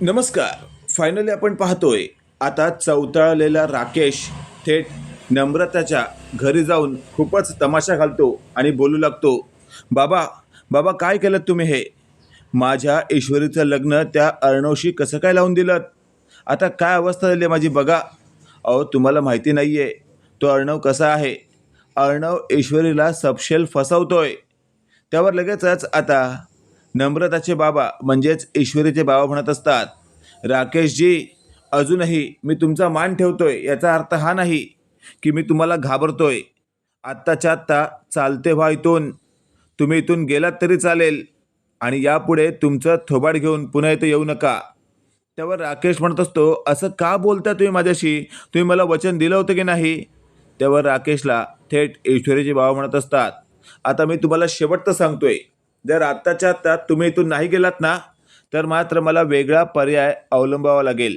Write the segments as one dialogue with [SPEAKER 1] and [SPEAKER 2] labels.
[SPEAKER 1] नमस्कार. फायनली आपण पाहतोय आता चौताळलेला राकेश थेट नम्रताच्या घरी जाऊन खूपच तमाशा घालतो आणि बोलू लागतो बाबा बाबा काय केलं तुम्ही हे? माझ्या ईश्वरीचं लग्न त्या अर्णवशी कसं काय लावून दिलं? आता काय अवस्था झाली आहे माझी बघा. अहो तुम्हाला माहिती नाही आहे तो अर्णव कसा आहे? अर्णव ईश्वरीला सपशेल फसवतोय. त्यावर लगेचच आता नम्रताचे बाबा म्हणजेच ईश्वरीचे बाबा म्हणत असतात राकेशजी अजूनही मी तुमचा मान ठेवतोय याचा अर्थ हा नाही की मी तुम्हाला घाबरतोय. आत्ताच्या आत्ता चालते व्हा इथून. तुम्ही इथून गेलात तरी चालेल आणि यापुढे तुमचं थोबाड घेऊन पुन्हा इथं येऊ नका. त्यावर राकेश म्हणत असतो असं का बोलता तुम्ही माझ्याशी? तुम्ही मला वचन दिलं होतं की नाही? त्यावर राकेशला थेट ईश्वरीचे बाबा म्हणत असतात आता मी तुम्हाला शेवटचं सांगतोय. जर आत्ताच्या आत्ता तुम्ही इथून नाही गेलात ना तर मात्र मला वेगळा पर्याय अवलंबावा लागेल.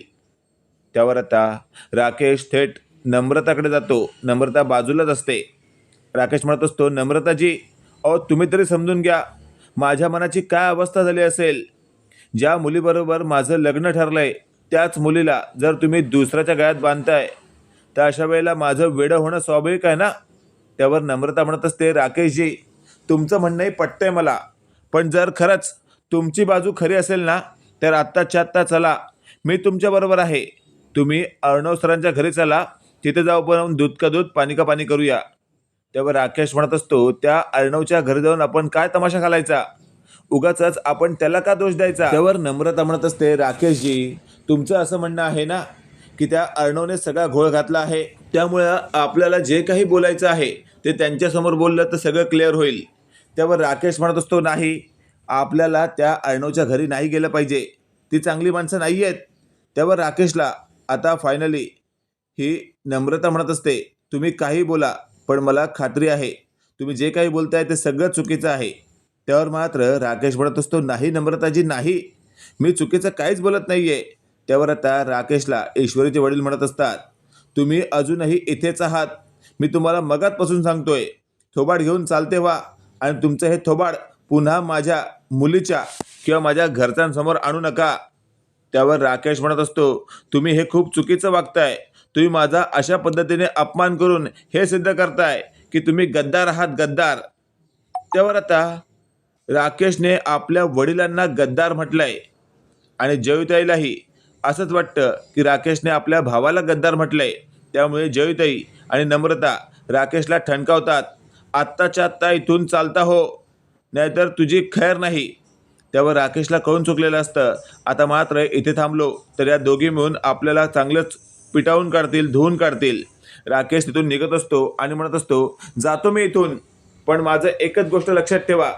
[SPEAKER 1] त्यावर आता राकेश थेट नम्रताकडे जातो. नम्रता बाजूलाच असते. राकेश म्हणत असतो नम्रताजी अहो तुम्ही तरी समजून घ्या. माझ्या मनाची काय अवस्था झाली असेल? ज्या मुलीबरोबर माझं लग्न ठरलंय त्याच मुलीला जर तुम्ही दुसऱ्याच्या गळ्यात बांधताय तर अशा वेळेला माझं वेडं होणं स्वाभाविक आहे ना? त्यावर नम्रता म्हणत असते राकेशजी तुमचं म्हणणंही पटतंय मला. पण जर खरंच तुमची बाजू खरी असेल ना तर आत्ताच्या आत्ता चला. मी तुमच्याबरोबर आहे. तुम्ही अर्णव सरांच्या घरी चला. तिथे जाऊ बनवून दूध का दूध पाणी का पाणी करूया. त्यावर राकेश म्हणत असतो त्या अर्णवच्या घरी जाऊन आपण काय तमाशा घालायचा? उगाच आपण त्याला का दोष द्यायचा? त्यावर नम्रता म्हणत असते राकेशजी तुमचं असं म्हणणं आहे ना की त्या अर्णवने सगळा घोळ घातला आहे. त्यामुळं आपल्याला जे काही बोलायचं आहे ते त्यांच्यासमोर बोललं तर सगळं क्लिअर होईल. त्यावर राकेश म्हणत असतो नाही आपल्याला त्या अर्णवच्या घरी नाही गेलं पाहिजे. ती चांगली माणसं नाही आहेत. त्यावर राकेशला आता फायनली ही नम्रता म्हणत असते तुम्ही काही बोला पण मला खात्री आहे. तुम्ही जे काही बोलताय ते सगळं चुकीचं आहे. त्यावर मात्र राकेश म्हणत असतो नाही नम्रताजी नाही. मी चुकीचं काहीच बोलत नाही आहे त्यावर आता राकेशला ईश्वरीचे वडील म्हणत असतात तुम्ही अजूनही इथेच आहात. मी तुम्हाला मगातपासून सांगतोय. थोबाड घेऊन चालते वा आणि तुमचं हे थोबाड पुन्हा माझ्या मुलीच्या किंवा माझ्या घरच्यांसमोर आणू नका. त्यावर राकेश म्हणत असतो तुम्ही हे खूप चुकीचं वागताय. तुम्ही माझा अशा पद्धतीने अपमान करून हे सिद्ध करताय की तुम्ही गद्दार आहात गद्दार. त्यावर आता राकेशने आपल्या वडिलांना गद्दार म्हटलंय आणि जयुताईलाही असंच वाटतं की राकेशने आपल्या भावाला गद्दार म्हटलंय. त्यामुळे जयुताई आणि नम्रता राकेशला ठणकावतात. आत्ताच्या आत्ता इथून चालता हो. नाहीतर तुझी खैर नाही. त्यावर राकेशला कळून चुकलेलं असतं. आता मात्र इथे थांबलो तर या दोघी मिळून आपल्याला चांगलंच पिटावून काढतील धुवून काढतील. राकेश तिथून निघत असतो आणि म्हणत असतो जातो मी इथून. पण माझं एकच गोष्ट लक्षात ठेवा.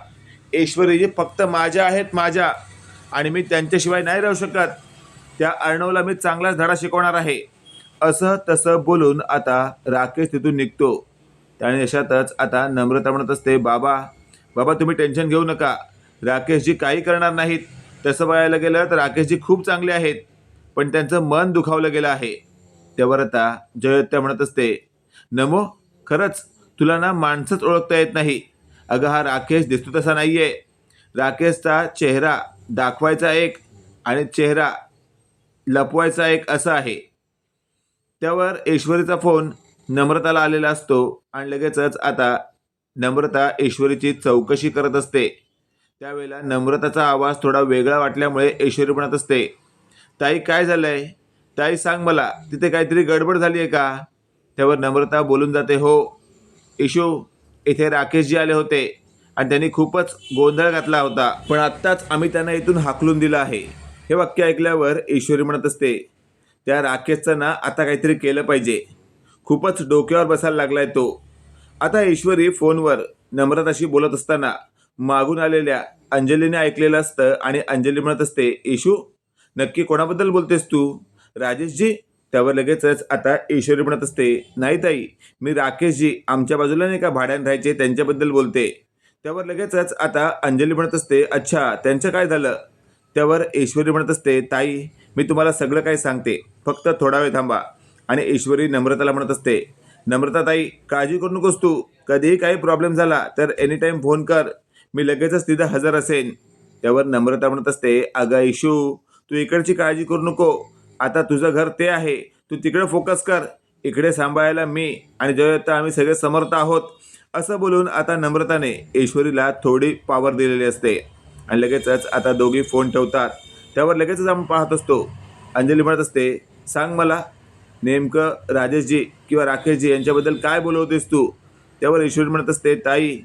[SPEAKER 1] ईश्वरीजी फक्त माझ्या आहेत माझ्या. आणि मी त्यांच्याशिवाय नाही राहू शकत. त्या अर्णवला मी चांगलाच धडा शिकवणार आहे. असं तसं बोलून आता राकेश तिथून निघतो. त्याने अशातच आता नम्रता म्हणत असते बाबा बाबा तुम्ही टेन्शन घेऊ नका. राकेशजी काही करणार नाहीत. तसं बघायला गेलं तर राकेशजी खूप चांगले आहेत पण त्यांचं मन दुखावलं गेलं आहे. त्यावर आता जयत्या म्हणत असते नमो खरंच तुला ना माणसंच ओळखता येत नाही. अगं हा राकेश दिसतो तसा नाही आहे राकेशचा चेहरा दाखवायचा एक आणि चेहरा लपवायचा एक असा आहे. त्यावर ईश्वरीचा फोन नम्रताला आलेला असतो आणि लगेचच आता नम्रता ईश्वरीची चौकशी करत असते. त्यावेळेला नम्रताचा आवाज थोडा वेगळा वाटल्यामुळे ईश्वरी म्हणत असते ताई काय झालंय? ताई सांग मला तिथे काहीतरी गडबड झाली आहे का? त्यावर नम्रता बोलून जाते हो इशू इथे राकेशजी आले होते आणि त्यांनी खूपच गोंधळ घातला होता पण आत्ताच आम्ही त्यांना इथून हाकलून दिलं आहे. हे वाक्य ऐकल्यावर ईश्वरी म्हणत असते त्या राकेशचं ना आता काहीतरी केलं पाहिजे खूपच डोक्यावर बसायला लागलाय तो. आता ईश्वरी फोनवर नम्रताशी बोलत असताना मागून आलेल्या अंजलीने ऐकलेलं असतं आणि अंजली म्हणत असते येशू नक्की कोणाबद्दल बोलतेस तू? राजेशजी. त्यावर लगेचच आता ईश्वरी म्हणत असते नाही ताई मी राकेशजी आमच्या बाजूला नाही का भाड्यानं राहायचे त्यांच्याबद्दल बोलते. त्यावर लगेचच आता अंजली म्हणत असते अच्छा त्यांचं काय झालं? त्यावर ईश्वरी म्हणत असते ताई मी तुम्हाला सगळं काही सांगते फक्त थोडा वेळ थांबा. आणि ईश्वरी नम्रताला म्हणत असते नम्रता ताई काळजी करू नकोस तू. कधीही काही प्रॉब्लेम झाला तर एनी टाईम फोन कर. मी लगेचच तिथं हजर असेन. त्यावर नम्रता म्हणत असते अगं इशू तू इकडची काळजी करू नको. आता तुझं घर ते आहे. तू तिकडे फोकस कर. इकडे सांभाळायला मी आणि जयता आम्ही सगळे समर्थ आहोत. असं बोलून आता नम्रताने ईश्वरीला थोडी पावर दिलेली असते. आणि लगेचच आता दोघी फोन ठेवतात. त्यावर लगेचच आपण पाहत असतो. अंजली म्हणत असते सांग मला नेमकं राजेशजी किंवा राकेशजी यांच्याबद्दल काय बोलवतेस तू? त्यावर ईश्वरी म्हणत असते ताई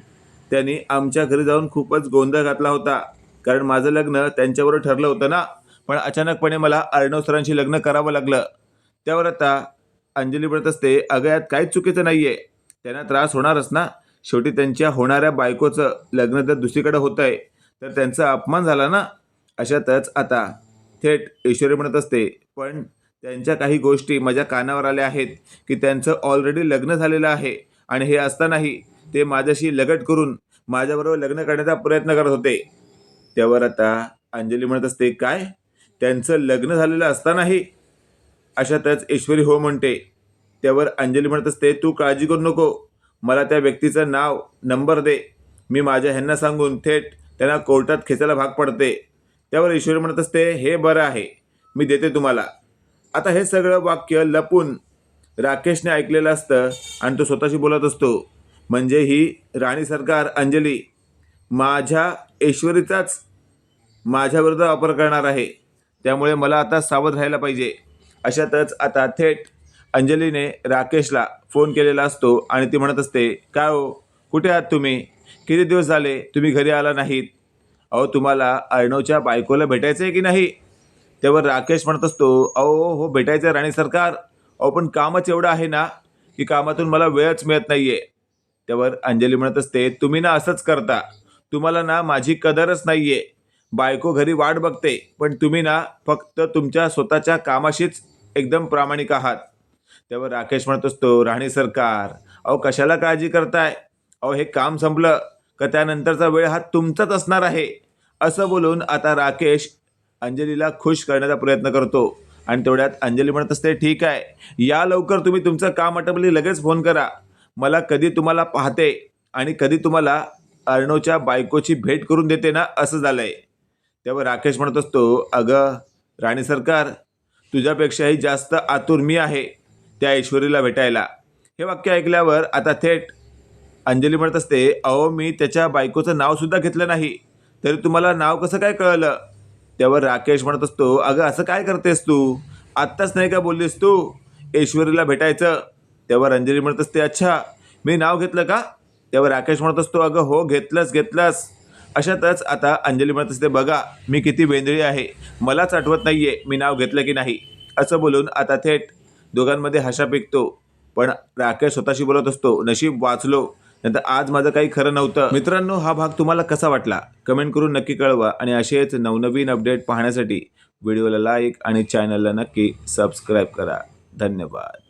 [SPEAKER 1] त्यांनी आमच्या घरी जाऊन खूपच गोंधळ घातला होता. कारण माझं लग्न त्यांच्याबरोबर ठरलं होतं ना. पण अचानकपणे मला अर्णव सरांशी लग्न करावं लागलं. त्यावर आता अंजली म्हणत असते अगं यात काहीच चुकीचं नाही आहे त्यांना त्रास होणारच ना. शेवटी त्यांच्या होणाऱ्या बायकोचं लग्न जर दुसरीकडे होतं आहे तर त्यांचा अपमान झाला ना? अशातच आता थेट ईश्वरी म्हणत असते पण त्यांच्या काही गोष्टी माझ्या कानावर आल्या आहेत की त्यांचं ऑलरेडी लग्न झालेलं आहे. आणि हे असतानाही ते माझ्याशी लगट करून माझ्याबरोबर लग्न करण्याचा प्रयत्न करत होते. त्यावर आता अंजली म्हणत असते काय? त्यांचं लग्न झालेलं असतानाही अशातच ईश्वरी हो म्हणते. त्यावर अंजली म्हणत असते तू काळजी करू नको. मला त्या व्यक्तीचं नाव नंबर दे. मी माझ्या ह्यांना सांगून थेट त्यांना कोर्टात खेचायला भाग पडते. त्यावर ईश्वरी म्हणत असते हे बरं आहे. मी देते तुम्हाला. आता हे सगळं वाक्य लपून राकेशने ऐकलेलं असतं आणि तो स्वतःशी बोलत असतो. म्हणजे ही राणी सरकार अंजली माझ्या ऐश्वरीचाच माझ्याविरुद्ध वापर करणार आहे. त्यामुळे मला आता सावध राहायला पाहिजे. अशातच आता थेट अंजलीने राकेशला फोन केलेला असतो आणि ती म्हणत असते काय हो? कुठे आहात तुम्ही? किती दिवस झाले? तुम्ही घरी आला नाहीत. अहो तुम्हाला अर्णवच्या बायकोला भेटायचं आहे की नाही? त्यावर राकेश म्हणत असतो अहो हो भेटायचं आहे राणी सरकार. अहो पण कामच एवढं आहे ना की कामातून मला वेळच मिळत नाही आहे त्यावर अंजली म्हणत असते तुम्ही ना असंच करता. तुम्हाला ना माझी कदरच नाही आहे बायको घरी वाट बघते पण तुम्ही ना फक्त तुमच्या स्वतःच्या कामाशीच एकदम प्रामाणिक आहात. त्यावर राकेश म्हणत असतो राणी सरकार अहो कशाला काळजी करताय? अहो हे काम संपलं का त्यानंतरचा वेळ हा तुमचाच असणार आहे. असं बोलून आता राकेश अंजलीला खुश करण्याचा प्रयत्न करतो. आणि तेवढ्यात अंजली म्हणत असते ठीक आहे. या लवकर तुम्ही तुमचं काम आटपली लगेच फोन करा. मला कधी तुम्हाला पाहते आणि कधी तुम्हाला अर्णवच्या बायकोची भेट करून देते ना असं झालं आहे तेव्हा राकेश म्हणत असतो अगं राणी सरकार तुझ्यापेक्षाही जास्त आतुर मी आहे त्या ऐश्वरीला भेटायला. हे वाक्य ऐकल्यावर आता थेट अंजली म्हणत असते अहो मी त्याच्या बायकोचं नावसुद्धा घेतलं नाही. तरी तुम्हाला नाव कसं काय कळलं? त्यावर राकेश म्हणत असतो अगं असं काय करतेस तू? आत्ताच नाही का बोललीस तू? ऐश्वरीला भेटायचं. तेव्हा अंजली म्हणत असते अच्छा मी नाव घेतलं का? त्यावर राकेश म्हणत असतो अगं हो घेतलंस घेतलंस. अशातच आता अंजली म्हणत असते बघा मी किती वेंदळी आहे. मलाच आठवत नाही आहे मी नाव घेतलं की नाही. असं बोलून आता थेट दोघांमध्ये हशा पिकतो. पण राकेश स्वतःशी बोलत असतो नशीब वाचलो. नंतर आज माझं काही खरं नव्हतं. मित्रांनो हा भाग तुम्हाला कसा वाटला? कमेंट करून नक्की कळवा आणि असेच नवनवीन अपडेट पाहण्यासाठी व्हिडिओला लाईक आणि चॅनलला नक्की सबस्क्राईब करा. धन्यवाद.